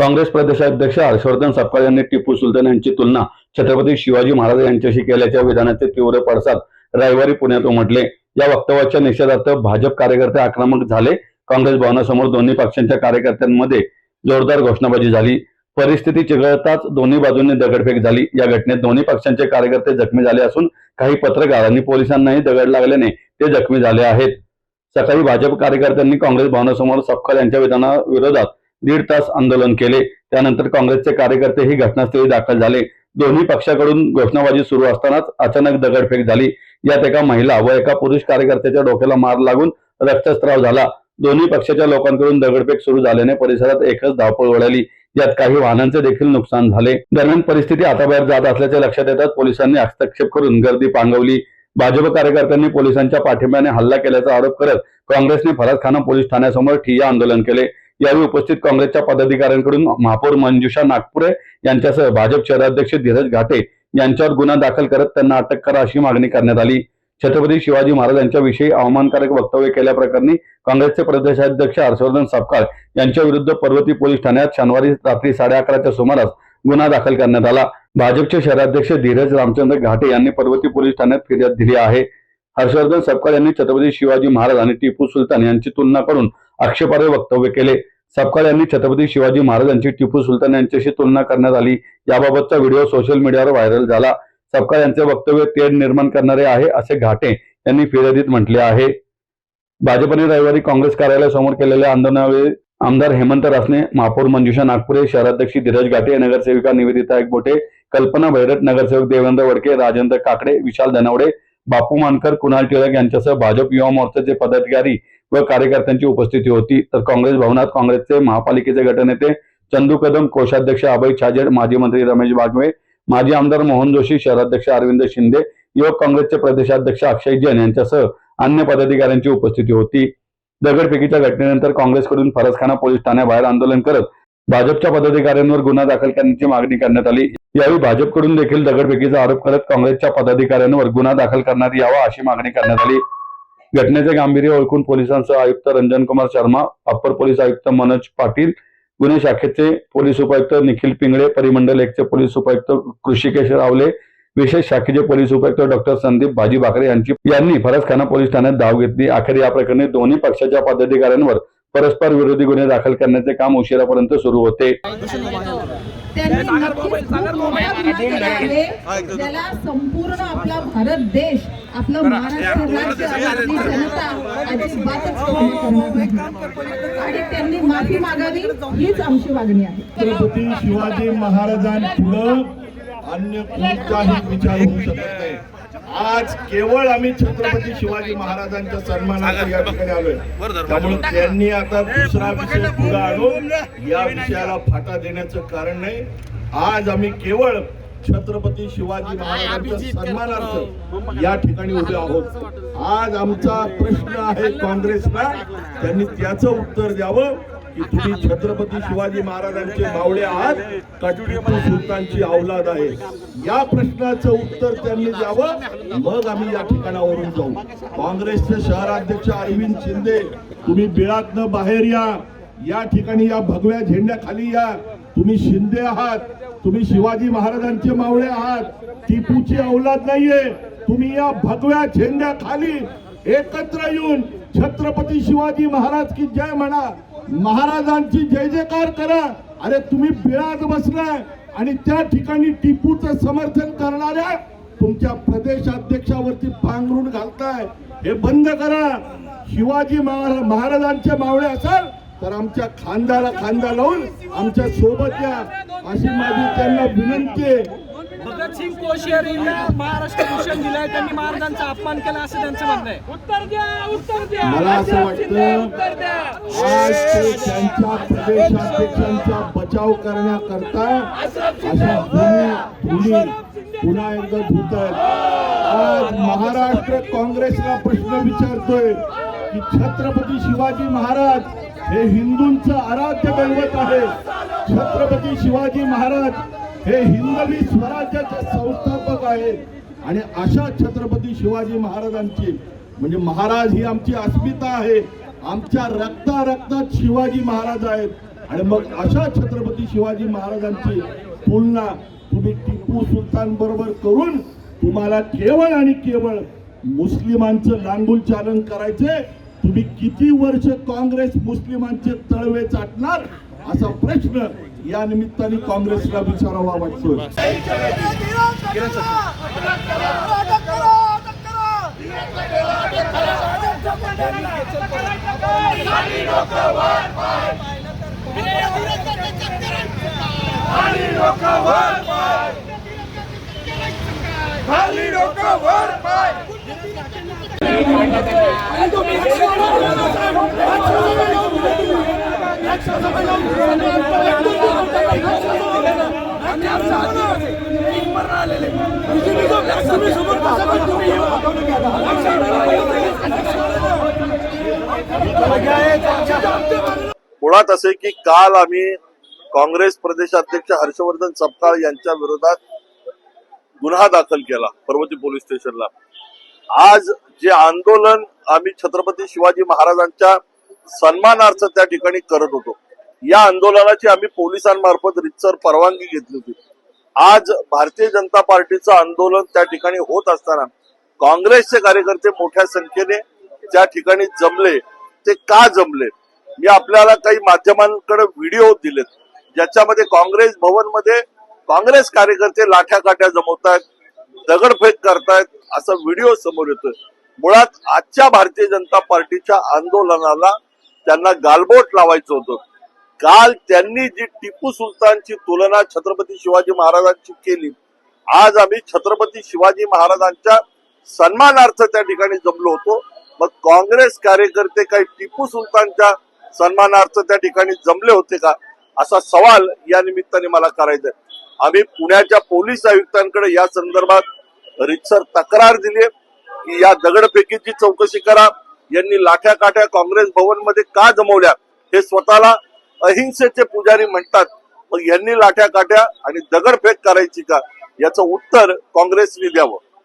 काँग्रेस प्रदेशाध्यक्ष हर्षवर्धन सपकाळ यांनी टिपू सुलतान यांची तुलना छत्रपती शिवाजी महाराज यांच्याशी केल्याच्या विधानाचे तीव्र पडसाद रविवारी पुण्यात उमटले. या वक्तव्याच्या निषेधार्थ भाजप कार्यकर्ते आक्रमक झाले. काँग्रेस भवनासमोर दोन्ही पक्षांच्या कार्यकर्त्यांमध्ये जोरदार घोषणाबाजी झाली. परिस्थिती चिघळताच दोन्ही बाजूंनी दगडफेक झाली. या घटनेत दोन्ही पक्षांचे कार्यकर्ते जखमी झाले असून काही पत्रकार आणि पोलिसांनाही दगड लागल्याने ते जखमी झाले आहेत. सकाळी भाजप कार्यकर्त्यांनी काँग्रेस भवनासमोर सपकाळ यांच्या विधानाविरोधात दीड तास आंदोलन केले. त्यानंतर काँग्रेसचे कार्यकर्ते ही घटनास्थळी दाखल झाले. दोन्ही पक्षाकडून घोषणाबाजी सुरू असतानाच अचानक दगडफेक झाली. यात एका महिला व एका पुरुष कार्यकर्त्याच्या डोक्याला मार लागून रक्तस्त्राव झाला. दोन्ही पक्षाच्या लोकांकडून दगडफेक सुरू झाल्याने परिसरात एकच धावपळ उडाली यात काही वाहनांचे देखील नुकसान झाले. दरम्यान परिस्थिती आताबाहेर जात असल्याचे लक्षात येताच पोलिसांनी हस्तक्षेप करून गर्दी पांगवली. भाजप कार्यकर्त्यांनी पोलिसांच्या पाठिंब्याने हल्ला केल्याचा आरोप करत काँग्रेसने फरसखाना पोलीस ठाण्यासमोर ठिय्या आंदोलन केले. यावेळी उपस्थित काँग्रेसच्या पदाधिकाऱ्यांकडून महापौर मंजुषा नागपुरे यांच्यासह भाजप शहराध्यक्ष धीरज घाटे यांच्यावर गुन्हा दाखल करत त्यांना अटक करा अशी मागणी करण्यात आली. छत्रपती शिवाजी महाराज यांच्याविषयी अवमानकारक वक्तव्य केल्याप्रकरणी काँग्रेसचे प्रदेशाध्यक्ष हर्षवर्धन सापकाळ यांच्या विरुद्ध पर्वती पोलीस ठाण्यात शनिवारी रात्री साडे अकराच्या सुमारास गुन्हा दाखल करण्यात आला. भाजपचे शहराध्यक्ष धीरज रामचंद्र घाटे यांनी पर्वती पोलीस ठाण्यात फिर्याद दिली आहे. हर्षवर्धन सपकाळ यांनी छत्रपती शिवाजी महाराज आणि टिपू सुलतान यांची तुलना करून आक्षेपार्ह वक्तव्य केले. सपकाळ यांनी छत्रपती शिवाजी महाराजांची टिपू सुलतान यांच्याशी तुलना करण्यात आली. याबाबतचा व्हिडिओ सोशल मीडियावर व्हायरल झाला. सपकाळ यांचे वक्तव्य तेढ निर्माण करणारे आहे असे घाटे यांनी फिर्यादीत म्हटले आहे. भाजपने रविवारी काँग्रेस कार्यालयासमोर केलेल्या आंदोलनावेळी आमदार हेमंत रासने महापौर मंजुषा नागपुरे शहराध्यक्ष धीरज घाटे नगरसेविका निवेदिता एकबोटे कल्पना भैरट नगरसेवक देवेंद्र वडके राजेंद्र काकडे विशाल धनावडे बापू मानकर कुणाल टिळक यांच्यासह भाजप युवा मोर्चाचे पदाधिकारी व कार्यकर्त्यांची उपस्थिती होती. तर काँग्रेस भवनात काँग्रेसचे महापालिकेचे गटनेते चंदू कदम कोषाध्यक्ष अभय छाजेड माजी मंत्री रमेश बागवे माजी आमदार मोहन जोशी शहराध्यक्ष अरविंद शिंदे युवक काँग्रेसचे प्रदेशाध्यक्ष अक्षय जैन यांच्यासह अन्य पदाधिकाऱ्यांची उपस्थिती होती. दगडफेकीच्या घटनेनंतर काँग्रेसकडून फरसखाना पोलीस ठाण्याबाहेर आंदोलन करत भाजपच्या पदाधिकाऱ्यांवर गुन्हा दाखल करण्याची मागणी करण्यात आली. यावेळी भाजपकडून देखील दगडफेकीचा आरोप करत काँग्रेसच्या पदाधिकाऱ्यांवर गुन्हा दाखल करण्यात यावा अशी मागणी करण्यात आली. घटनेचे गांभीर्य ओळखून पोलिसांसह आयुक्त रंजन कुमार शर्मा अप्पर पोलीस आयुक्त मनोज पाटील गुन्हे शाखेचे पोलीस उपायुक्त निखिल पिंगळे परिमंडल एकचे पोलीस उपायुक्त कृषिकेश रावले विशेष शाखेचे पोलीस उपायुक्त डॉक्टर संदीप भाजी भाकरे यांची यांनी फरजखाना पोलीस ठाण्यात धाव घेतली. अखेर या प्रकरणी दोन्ही पक्षाच्या पदाधिकाऱ्यांवर परस्पर विरोधी गुन्हे दाखल करण्याचे काम उशिरापर्यंत सुरू होते. ज्याला संपूर्ण आपला भारत देश आपलं महाराष्ट्र राज्य आणि आपली जनता अजिबातच कमी करणार नाही. आणि त्यांनी माफी मागावी हीच आमची मागणी आहे. छत्रपती शिवाजी महाराजांपुढं अन्य कोणताही विचार होऊ शकत नाही. आज केवळ आम्ही छत्रपती शिवाजी महाराजांच्या सन्मानार्थ या ठिकाणी आलोय. त्यामुळे त्यांनी आता दुसरा विषय पुढे आणून या विषयाला फाटा देण्याचं कारण नाही. आज आम्ही केवळ छत्रपती शिवाजी महाराजांच्या सन्मानार्थ या ठिकाणी उभे आहोत. आज आमचा प्रश्न आहे काँग्रेसला. त्यांनी त्याचं उत्तर द्यावं. की तुम्ही छत्रपती शिवाजी महाराजांचे मावळे आहात का टिपू सुलतानची औलाद आहे. या प्रश्नाचं उत्तर त्यांनी द्यावं मग आम्ही या ठिकाणावरून जाऊ. काँग्रेसचे शहराध्यक्ष अरविंद शिंदे तुम्ही बिळातनं बाहेर या. या ठिकाणी या भगव्या झेंड्याखाली या. तुम्ही शिंदे आहात तुम्ही शिवाजी महाराजांचे मावळे आहात. टिपूची अवलाद नाहीये. तुम्ही या भगव्या झेंड्याखाली एकत्र येऊन छत्रपती शिवाजी महाराज की जय म्हणा. महाराजांची जय जयकार करा. अरे तुम्ही बिळात बसलाय आणि त्या ठिकाणी टिपूचं समर्थन करणाऱ्या तुमच्या प्रदेशाध्यक्षावरती पांघरून घालताय. हे बंद करा. शिवाजी महारा- महाराजांचे मावळे असाल तर आमच्या खांद्याला खांदा लावून आमच्यासोबत या. अशी माझी त्यांना विनंती आहे. भगतसिंग कोश्यारींना महाराष्ट्र भूषण दिलाय. त्यांनी महाराजांचा अपमान केला असं त्यांचं म्हणणं आहे. उत्तर द्या उत्तर द्या. मला असं वाटतं उत्तर द्या. आज ते त्यांच्या प्रदेशाध्यक्षांचा बचाव करण्याकरता अशा धुणी धुणी पुन्हा एकदा धुत आहेत आज महाराष्ट्र काँग्रेसला प्रश्न विचारतोय की छत्रपती शिवाजी महाराज हे हिंदूंचं आराध्य दैवत आहे. छत्रपती शिवाजी महाराज हे हिंदवी स्वराज्याचे संस्थापक आहेत. आणि अशा छत्रपती शिवाजी महाराजांची म्हणजे महाराज ही आमची अस्मिता आहे. आमच्या रक्ता रक्तात शिवाजी महाराज आहेत. आणि मग अशा छत्रपती शिवाजी महाराजांची तुलना तुम्ही टिपू सुलतान बरोबर करून तुम्हाला केवळ आणि केवळ मुस्लिमांचं लांगुल चालन करायचे तुम्ही किती वर्ष काँग्रेस मुस्लिमांचे तळवे चाटणार? असा प्रश्न या निमित्ताने काँग्रेसला विचारावा वाटतो मुळात असे की काल आम्ही काँग्रेस प्रदेशाध्यक्ष हर्षवर्धन सपकाळ यांच्या विरोधात गुन्हा दाखल केला पर्वती पोलीस स्टेशनला. आज जे आंदोलन आम्ही छत्रपती शिवाजी महाराजांच्या सन्मानार्थ त्या ठिकाणी करत होतो. या आंदोलनाची आम्ही पोलिसांमार्फत रितसर परवानगी घेतली होती. आज भारतीय जनता पार्टीचं आंदोलन त्या ठिकाणी होत असताना काँग्रेसचे कार्यकर्ते मोठ्या संख्येने त्या ठिकाणी जमले. ते का जमले? मी आपल्याला काही माध्यमांकडे व्हिडिओ दिलेत. ज्याच्यामध्ये काँग्रेस भवनमध्ये काँग्रेस कार्यकर्ते लाठ्या काठ्या जमवतायत दगडफेक करतायत असा व्हिडिओ समोर येतोय. मुळात आजच्या भारतीय जनता पार्टीच्या आंदोलनाला त्यांना गालबोट लावायचं होतं. काल त्यांनी जी टिपू सुलतानची तुलना छत्रपती शिवाजी महाराजांची केली आज आम्ही छत्रपती शिवाजी महाराजांच्या सन्मानार्थ त्या ठिकाणी जमलो होतो. मग काँग्रेस कार्यकर्ते काही टिपू सुलतानच्या सन्मानार्थ त्या ठिकाणी जमले होते का? असा सवाल या निमित्ताने मला करायचा आम्ही पुण्याच्या पोलीस आयुक्तांकडे या संदर्भात रितसर तक्रार दिली की या दगडफेकीची चौकशी करा. यांनी लाठ्या काठ्या काँग्रेस भवनमध्ये का जमवल्या? हे स्वतःला अहिंसेचे पुजारी म्हणतात. मग यांनी लाठ्या काठ्या आणि दगडफेक करायची का? याचं उत्तर काँग्रेसने द्यावं.